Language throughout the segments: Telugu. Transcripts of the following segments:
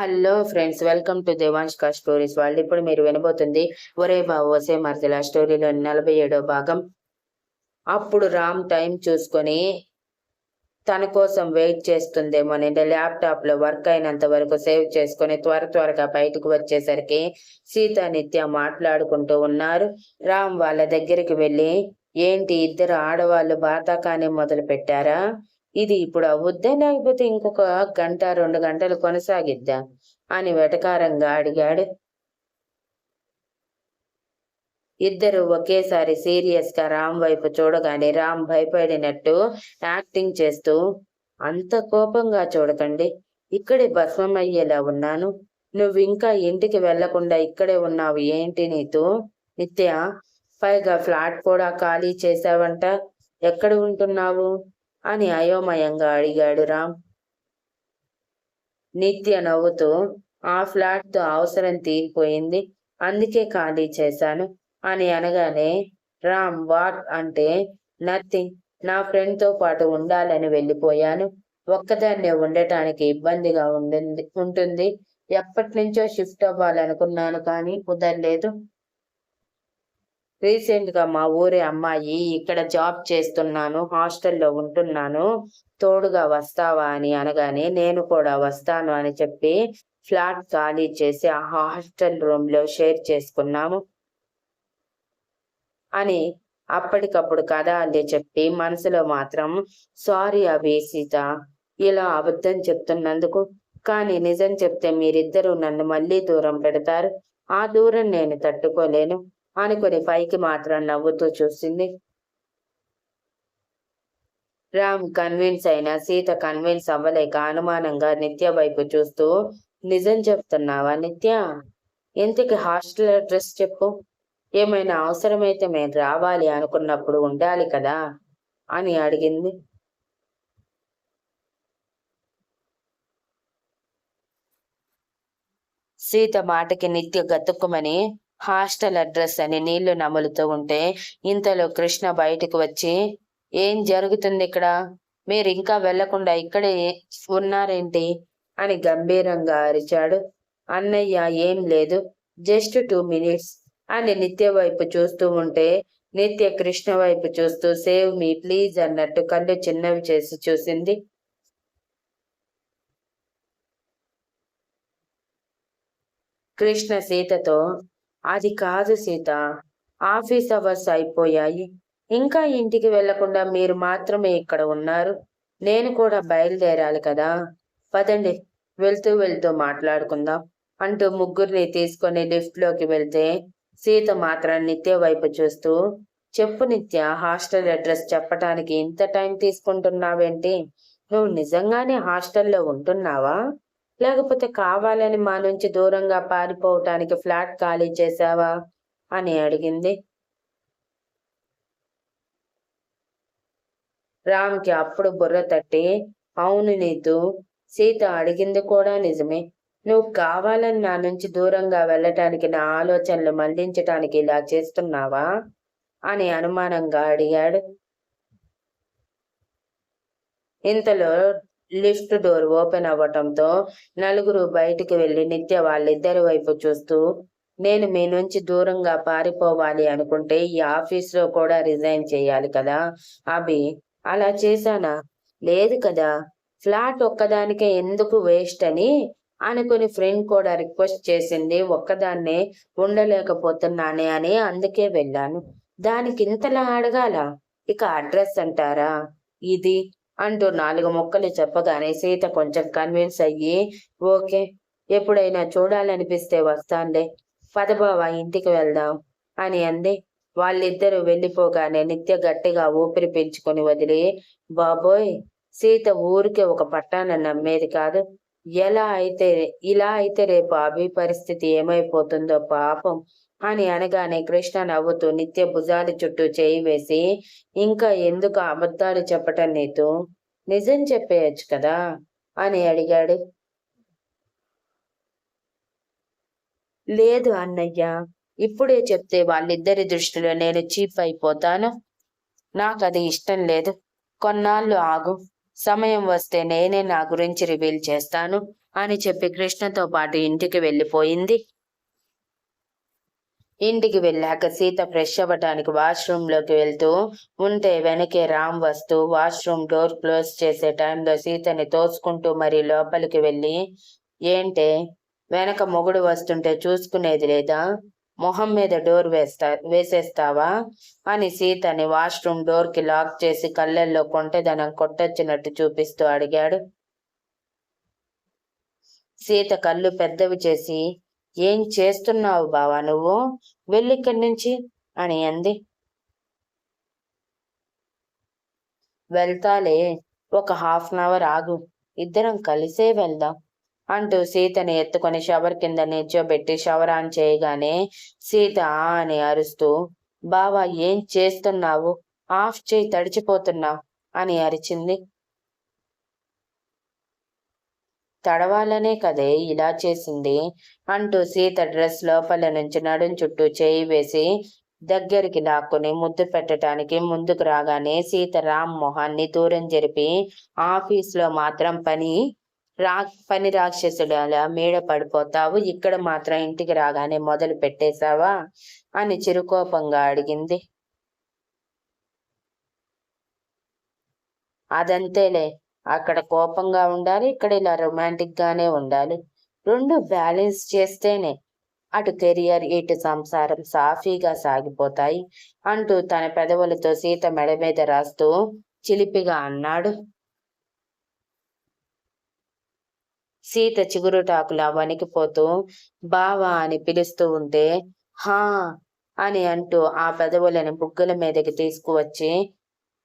హలో ఫ్రెండ్స్ వెల్కమ్ టు దేవాంష్కా స్టోరీస్ వాళ్ళు ఇప్పుడు మీరు వినబోతుంది ఒరే బాబు వసే మరదల స్టోరీలో నలభై ఏడో భాగం. అప్పుడు రామ్ టైం చూసుకొని తన కోసం వెయిట్ చేస్తుందేమోనండి ల్యాప్టాప్లో వర్క్ అయినంత వరకు సేవ్ చేసుకొని త్వర త్వరగా బయటకు వచ్చేసరికి సీత నిత్య మాట్లాడుకుంటూ ఉన్నారు. రామ్ వాళ్ళ దగ్గరికి వెళ్ళి ఏంటి ఇద్దరు ఆడవాళ్ళు బాతాకానే మొదలు పెట్టారా ఇది ఇప్పుడు అవుద్దా లేకపోతే ఇంకొక గంట రెండు గంటలు కొనసాగిద్దా? అని వెటకారంగా అడిగాడు. ఇద్దరు ఒకేసారి సీరియస్గా రామ్ వైపు చూడగానే రామ్ భయపడినట్టు యాక్టింగ్ చేస్తూ అంత కోపంగా చూడకండి. ఇక్కడే భస్మం అయ్యేలా ఉన్నాను. నువ్వు ఇంకా ఇంటికి వెళ్ళకుండా ఇక్కడే ఉన్నావు ఏంటి నీతో? నిత్య పైగా ఫ్లాట్ కూడా ఖాళీ చేశావంట. ఎక్కడ ఉంటున్నావు? అని అయోమయంగా అడిగాడు రామ్. నిత్య నవ్వుతూ ఆ ఫ్లాట్తో అవసరం తీరిపోయింది అందుకే ఖాళీ చేశాను అని అనగానే రామ్ వాట్ అంటే నథింగ్. నా ఫ్రెండ్తో పాటు ఉండాలని వెళ్ళిపోయాను. ఒక్కదాన్నే ఉండటానికి ఇబ్బందిగా ఉండింది ఉంటుంది. ఎప్పటి నుంచో షిఫ్ట్ అవ్వాలనుకున్నాను కానీ కుదరలేదు. రీసెంట్గా మా ఊరి అమ్మాయి ఇక్కడ జాబ్ చేస్తున్నాను హాస్టల్లో ఉంటున్నాను. తోడుగా వస్తావా అని అనగానే నేను కూడా వస్తాను అని చెప్పి ఫ్లాట్ ఖాళీ చేసి ఆ హాస్టల్ రూమ్లో షేర్ చేసుకున్నాము. అని అప్పటికప్పుడు కథ అని చెప్పి మనసులో మాత్రం సారీ అవి సీత. ఇలా అబద్ధం చెప్తున్నందుకు. కానీ నిజం చెప్తే మీరిద్దరూ నన్ను మళ్ళీ దూరం పెడతారు. ఆ దూరం నేను తట్టుకోలేను. అనుకుని పైకి మాత్రం నవ్వుతూ చూసింది. రామ్ కన్విన్స్ అయినా సీత కన్విన్స్ అవ్వలేక అనుమానంగా నిత్య వైపు చూస్తూ నిజం చెప్తున్నావా నిత్య? ఇంతకి హాస్టల్ అడ్రస్ చెప్పు? ఏమైనా అవసరమైతే మేము రావాలి అనుకున్నప్పుడు ఉండాలి కదా? అని అడిగింది. సీత మాటకి నిత్య గతుక్కుమని హాస్టల్ అడ్రస్ అని నీళ్ళు నములుతూ ఉంటే ఇంతలో కృష్ణ బయటకు వచ్చి ఏం జరుగుతుంది ఇక్కడ? మీరు ఇంకా వెళ్ళకుండా ఇక్కడే ఉన్నారేంటి? అని గంభీరంగా అరిచాడు. అన్నయ్య ఏం లేదు. జస్ట్ టూ మినిట్స్ అని నిత్య వైపు చూస్తూ ఉంటే నిత్య కృష్ణ వైపు చూస్తూ సేవ్ మీ ప్లీజ్ అన్నట్టు కళ్ళు చిన్నవి చేసి చూసింది. కృష్ణ సీతతో అది కాదు సీత. ఆఫీస్ అవర్స్ అయిపోయాయి. ఇంకా ఇంటికి వెళ్ళకుండా మీరు మాత్రమే ఇక్కడ ఉన్నారు. నేను కూడా బయలుదేరాలి కదా. పదండి వెళ్తూ వెళ్తూ మాట్లాడుకుందాం అంటూ ముగ్గురిని తీసుకొని లిఫ్ట్లోకి వెళ్తే సీత మాత్రం నిత్య వైపు చూస్తూ చెప్పు నిత్య హాస్టల్ అడ్రస్ చెప్పటానికి ఇంత టైం తీసుకుంటున్నావేంటి? నువ్వు నిజంగానే హాస్టల్లో ఉంటున్నావా? లేకపోతే కావాలని మా నుంచి దూరంగా పారిపోవటానికి ఫ్లాట్ ఖాళీ చేశావా? అని అడిగింది. రామ్కి అప్పుడు బుర్ర తట్టి అవును నీతు సీత అడిగింది కూడా నిజమే. నువ్వు కావాలని నా నుంచి దూరంగా వెళ్ళటానికి నా ఆలోచనలు మళ్ళించటానికి ఇలా చేస్తున్నావా? అని అనుమానంగా అడిగాడు. ఇంతలో లిఫ్ట్ డోర్ ఓపెన్ అవ్వటంతో నలుగురు బయటికి వెళ్ళి నిత్య వాళ్ళిద్దరి వైపు చూస్తూ నేను మీ నుంచి దూరంగా పారిపోవాలి అనుకుంటే ఈ ఆఫీస్లో కూడా రిజైన్ చేయాలి కదా? అభి అలా చేశానా? లేదు కదా. ఫ్లాట్ ఒక్కదానికే ఎందుకు వేస్ట్ అని అనుకుని ఫ్రెండ్ కూడా రిక్వెస్ట్ చేసింది. ఒక్కదాన్నే ఉండలేకపోతున్నానే అని అందుకే వెళ్ళాను. దానికి ఇంతలా అడగాల? ఇక అడ్రస్ అంటారా? ఇది అంటూ నాలుగు మొక్కలు చెప్పగానే సీత కొంచెం కన్విన్స్ అయ్యి ఓకే ఎప్పుడైనా చూడాలనిపిస్తే వస్తానులే. పదబావ ఇంటికి వెళ్దాం. అని అంది. వాళ్ళిద్దరూ వెళ్ళిపోగానే నిత్య గట్టిగా ఊపిరి పీల్చుకొని వదిలి బాబోయ్ సీత ఊరికే ఒక పట్టాన నమ్మేది కాదు. ఎలా అయితే ఇలా అయితే రేపు అభి పరిస్థితి ఏమైపోతుందో పాపం. అని అనగానే కృష్ణ నవ్వుతూ నిత్య భుజాల చుట్టూ చేయి వేసి ఇంకా ఎందుకు అబద్ధాలు చెప్పటం నీతు? నిజం చెప్పేయచ్చు కదా? అని అడిగాడు. లేదు అన్నయ్య ఇప్పుడే చెప్తే వాళ్ళిద్దరి దృష్టిలో నేను చీప్ అయిపోతాను. నాకు అది ఇష్టం లేదు. కొన్నాళ్ళు ఆగు. సమయం వస్తే నేనే నా గురించి రివీల్ చేస్తాను అని చెప్పి కృష్ణతో పాటు ఇంటికి వెళ్ళిపోయింది. ఇంటికి వెళ్ళాక సీత ఫ్రెష్ అవ్వటానికి వాష్రూమ్లోకి వెళ్తూ ఉంటే వెనకే రామ్ వస్తూ వాష్రూమ్ డోర్ క్లోజ్ చేసే టైంలో సీతని తోసుకుంటూ మరి లోపలికి వెళ్ళి ఏంటే? వెనక మొగుడు వస్తుంటే చూసుకునేది లేదా? మొహం మీద డోర్ వేస్తా వేసేస్తావా? అని సీతని వాష్రూమ్ డోర్కి లాక్ చేసి కళ్ళల్లో కొంటెదనం కొట్టొచ్చినట్టు చూపిస్తూ అడిగాడు. సీత కళ్ళు పెద్దవి చేసి ఏం చేస్తున్నావు బావా నువ్వు? వెళ్ళిక్కడి నుంచి అని అంది. వెళ్తాలే ఒక హాఫ్ అన్ అవర్ ఆగు ఇద్దరం కలిసే వెళ్దాం అంటూ సీతని ఎత్తుకొని షవర్ కింద నిల్చోబెట్టి షవర్ ఆన్ చేయగానే సీత ఆ అని అరుస్తూ బావా ఏం చేస్తున్నావు? ఆఫ్ చేయి తడిచిపోతున్నావు అని అరిచింది. తడవాలనే కదే ఇలా చేసింది అంటూ సీత డ్రెస్ లోపల నుంచి నడుం చుట్టూ చేయి వేసి దగ్గరికి లాక్కుని ముద్దు పెట్టడానికి ముందుకు రాగానే సీత రామ్ మొహాన్ని దూరం జరిపి ఆఫీస్లో మాత్రం పని రా పని రాక్షసుడలా అలా మీడ పడిపోతావు ఇక్కడ మాత్రం ఇంటికి రాగానే మొదలు పెట్టేశావా? అని చిరుకోపంగా అడిగింది. అదంతేలే అక్కడ కోపంగా ఉండాలి ఇక్కడ ఇలా రొమాంటిక్ గానే ఉండాలి. రెండు బ్యాలెన్స్ చేస్తేనే అటు కెరియర్ ఇటు సంసారం సాఫీగా సాగిపోతాయి అంటూ తన పెదవులతో సీత మెడ మీద రాస్తూ చిలిపిగా అన్నాడు. సీత చిగురుటాకులా వణికిపోతూ బావా అని పిలుస్తూ ఉంటే హా అని అంటూ ఆ పెదవులని బుగ్గల మీదకి తీసుకువచ్చి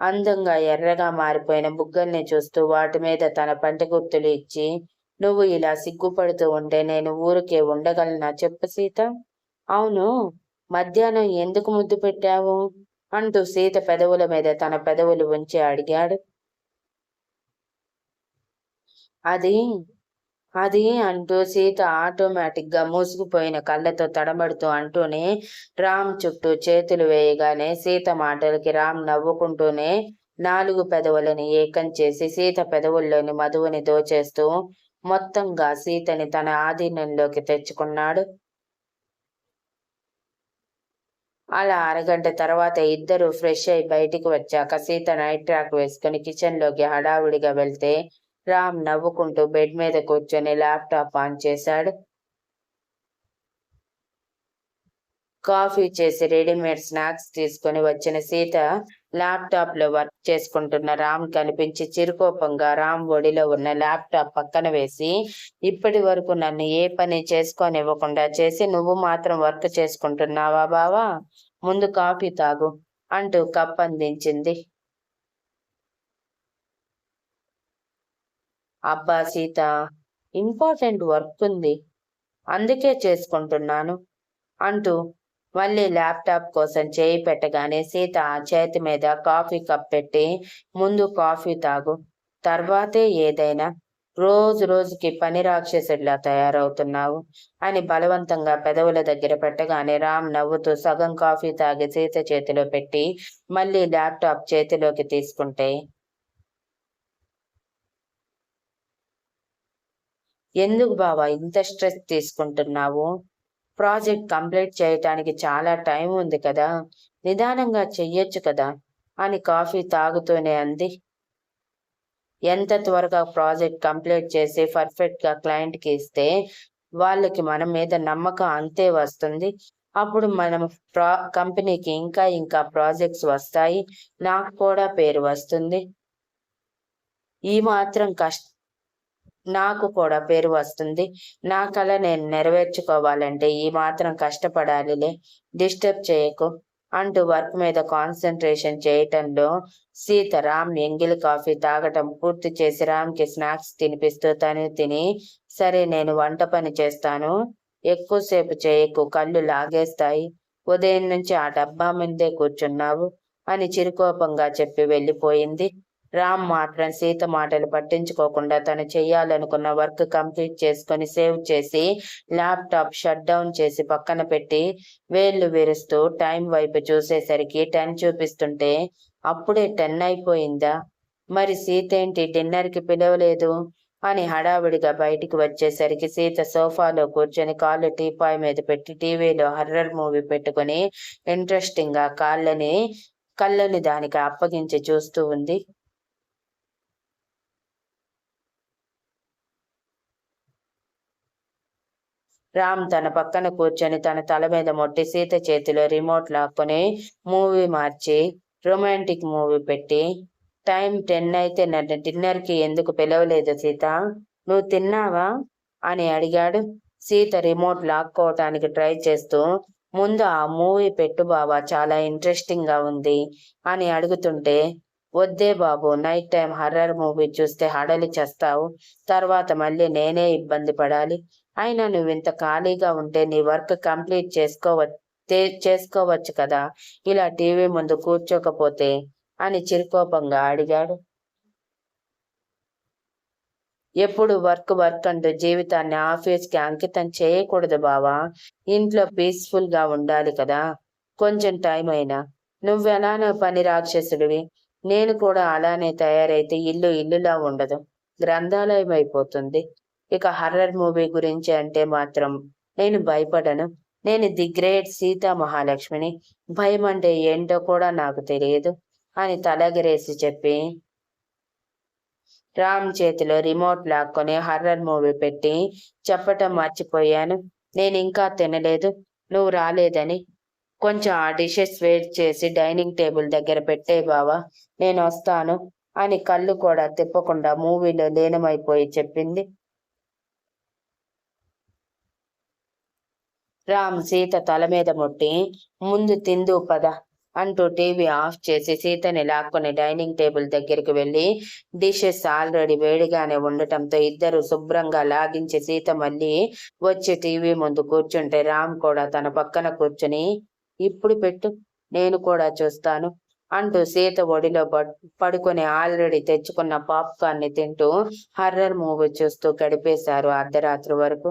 అందంగా ఎర్రగా మారిపోయిన బుగ్గల్ని చూస్తూ వాటి మీద తన పంట గుర్తులు ఇచ్చి నువ్వు ఇలా సిగ్గుపడుతూ ఉంటే నేను ఊరికే ఉండగలనా? చెప్పు సీత. అవును. మధ్యాహ్నం ఎందుకు ముద్దు పెట్టావు? అంటూ సీత పెదవుల మీద తన పెదవులు ఉంచి అడిగాడు. అది అది అంటూ సీత ఆటోమేటిక్గా మూసుకుపోయిన కళ్ళతో తడబడుతూ అంటూనే రామ్ చుట్టూ చేతులు వేయగానే సీత మాటలకి రామ్ నవ్వుకుంటూనే నాలుగు పెదవులని ఏకం చేసి సీత పెదవుల్లోని మధువుని దోచేస్తూ మొత్తంగా సీతని తన ఆధీనంలోకి తెచ్చుకున్నాడు. అలా అరగంట తర్వాత ఇద్దరు ఫ్రెష్ అయి బయటికి వచ్చాక సీత నైట్ ట్రాక్ వేసుకుని కిచెన్లోకి హడావుడిగా వెళ్తే రామ్ నవ్వుకుంటూ బెడ్ మీద కూర్చొని ల్యాప్టాప్ ఆన్ చేశాడు. కాఫీ చేసి రెడీమేడ్ స్నాక్స్ తీసుకుని వచ్చిన సీత ల్యాప్టాప్లో వర్క్ చేసుకుంటున్న రామ్ కనిపించి చిరుకోపంగా రామ్ ఒడిలో ఉన్న ల్యాప్టాప్ పక్కన వేసి ఇప్పటి వరకు నన్ను ఏ పని చేసుకోనివ్వకుండా చేసి నువ్వు మాత్రం వర్క్ చేసుకుంటున్నావా బావా? ముందు కాఫీ తాగు అంటూ కప్ అందించింది అబ్బా సీత ఇంపార్టెంట్ వర్క్ ఉంది అందుకే చేసుకుంటున్నాను అంటూ మళ్ళీ ల్యాప్టాప్ కోసం చేయి పెట్టగానే సీత చేతి మీద కాఫీ కప్ పెట్టి ముందు కాఫీ తాగు. తర్వాతే ఏదైనా రోజు రోజుకి పని రాక్షసుడిలా తయారవుతున్నావు అని బలవంతంగా పెదవుల దగ్గర పెట్టగానే రామ్ నవ్వుతూ సగం కాఫీ తాగి సీత చేతిలో పెట్టి మళ్ళీ ల్యాప్టాప్ చేతిలోకి తీసుకుంటే ఎందుకు బావా ఇంత స్ట్రెస్ తీసుకుంటున్నావు? ప్రాజెక్ట్ కంప్లీట్ చేయటానికి చాలా టైం ఉంది కదా నిదానంగా చెయ్యొచ్చు కదా అని కాఫీ తాగుతూనే అంది. ఎంత త్వరగా ప్రాజెక్ట్ కంప్లీట్ చేసి పర్ఫెక్ట్గా క్లయింట్కి ఇస్తే వాళ్ళకి మన మీద నమ్మకం అంతే వస్తుంది. అప్పుడు మనం ప్రా కంపెనీకి ఇంకా ఇంకా ప్రాజెక్ట్స్ వస్తాయి. నాకు కూడా పేరు వస్తుంది. ఈ మాత్రం కష్ట నాకు కూడా పేరు వస్తుంది. నా కళ నేను నెరవేర్చుకోవాలంటే ఈ మాత్రం కష్టపడాలిలే. డిస్టర్బ్ చేయకు అంటూ వర్క్ మీద కాన్సన్ట్రేషన్ చేయటంలో సీత రామ్ ఎంగిల్ కాఫీ తాగటం పూర్తి చేసి రామ్కి స్నాక్స్ తినిపిస్తూ తను తిని సరే నేను వంట పని చేస్తాను. ఎక్కువసేపు చేయకు కళ్ళు లాగేస్తాయి. ఉదయం నుంచి ఆ డబ్బా ముందే కూర్చున్నావు అని చిరుకోపంగా చెప్పి వెళ్ళిపోయింది. రామ్ మాత్రం సీత మాటలు పట్టించుకోకుండా తను చెయ్యాలనుకున్న వర్క్ కంప్లీట్ చేసుకొని సేవ్ చేసి ల్యాప్టాప్ షట్ డౌన్ చేసి పక్కన పెట్టి వేళ్ళు విరుస్తూ టైం వైపు చూసేసరికి టెన్ చూపిస్తుంటే అప్పుడే టెన్ అయిపోయిందా? మరి సీత ఏంటి డిన్నర్కి పిలవలేదు? అని హడావిడిగా బయటికి వచ్చేసరికి సీత సోఫాలో కూర్చొని కాళ్ళు టీపాయ్ మీద పెట్టి టీవీలో హర్రర్ మూవీ పెట్టుకుని ఇంట్రెస్టింగ్గా కాళ్ళని కళ్ళని దానికి అప్పగించి చూస్తూ ఉంది. రామ్ తన పక్కన కూర్చొని తన తల మీద మొట్టి సీత చేతిలో రిమోట్ లాక్కొని మూవీ మార్చి రొమాంటిక్ మూవీ పెట్టి టైం టెన్ అయితే నన్ను డిన్నర్కి ఎందుకు పిలవలేదు సీత? నువ్వు తిన్నావా? అని అడిగాడు. సీత రిమోట్ లాక్కోవటానికి ట్రై చేస్తూ ముందు ఆ మూవీ పెట్టు బాబా చాలా ఇంట్రెస్టింగ్గా ఉంది అని అడుగుతుంటే వద్దే బాబు నైట్ టైం హర్రర్ మూవీ చూస్తే హడలి చేస్తావు. తర్వాత మళ్ళీ నేనే ఇబ్బంది పడాలి. అయినా నువ్వు ఇంత ఖాళీగా ఉంటే నీ వర్క్ కంప్లీట్ చేసుకోవ చేసుకోవచ్చు కదా. ఇలా టీవీ ముందు కూర్చోకపోతే అని చిరుకోపంగా అడిగాడు. ఎప్పుడు వర్క్ వర్క్ అంటూ జీవితాన్ని ఆఫీస్కి అంకితం చేయకూడదు బావా. ఇంట్లో పీస్ఫుల్గా ఉండాలి కదా. కొంచెం టైం అయినా. నువ్వెలానో పని రాక్షసుడివి. నేను కూడా అలానే తయారైతే ఇల్లు ఇల్లులా ఉండదు. గ్రంథాలయం అయిపోతుంది. ఇక హర్రర్ మూవీ గురించి అంటే మాత్రం నేను భయపడను. నేను ది గ్రేట్ సీతా మహాలక్ష్మిని భయం అంటే ఏంటో కూడా నాకు తెలియదు అని తలగిరేసి చెప్పి రామ్ చేతిలో రిమోట్ లాక్కొని హర్రర్ మూవీ పెట్టి చెప్పటం మర్చిపోయాను. నేను ఇంకా తినలేదు. నువ్వు రాలేదని. కొంచెం ఆ డిషెస్ వేట్ చేసి డైనింగ్ టేబుల్ దగ్గర పెట్టే బావా నేను వస్తాను అని కళ్ళు కూడా తిప్పకుండా మూవీలో లీనమైపోయి చెప్పింది. రామ్ సీత తల మీద ముట్టి ముందు తిందు పద అంటూ టీవీ ఆఫ్ చేసి సీతని లాక్కొని డైనింగ్ టేబుల్ దగ్గరికి వెళ్ళి డిషెస్ ఆల్రెడీ వేడిగానే ఉండటంతో ఇద్దరు శుభ్రంగా లాగించి సీత మళ్ళీ వచ్చి టీవీ ముందు కూర్చుంటే రామ్ కూడా తన పక్కన కూర్చుని ఇప్పుడు పెట్టు నేను కూడా చూస్తాను అంటూ సీత ఒడిలో పడుకొని ఆల్రెడీ తెచ్చుకున్న పాప్కార్న్ని తింటూ హర్రర్ మూవీ చూస్తూ గడిపేశారు అర్ధరాత్రి వరకు.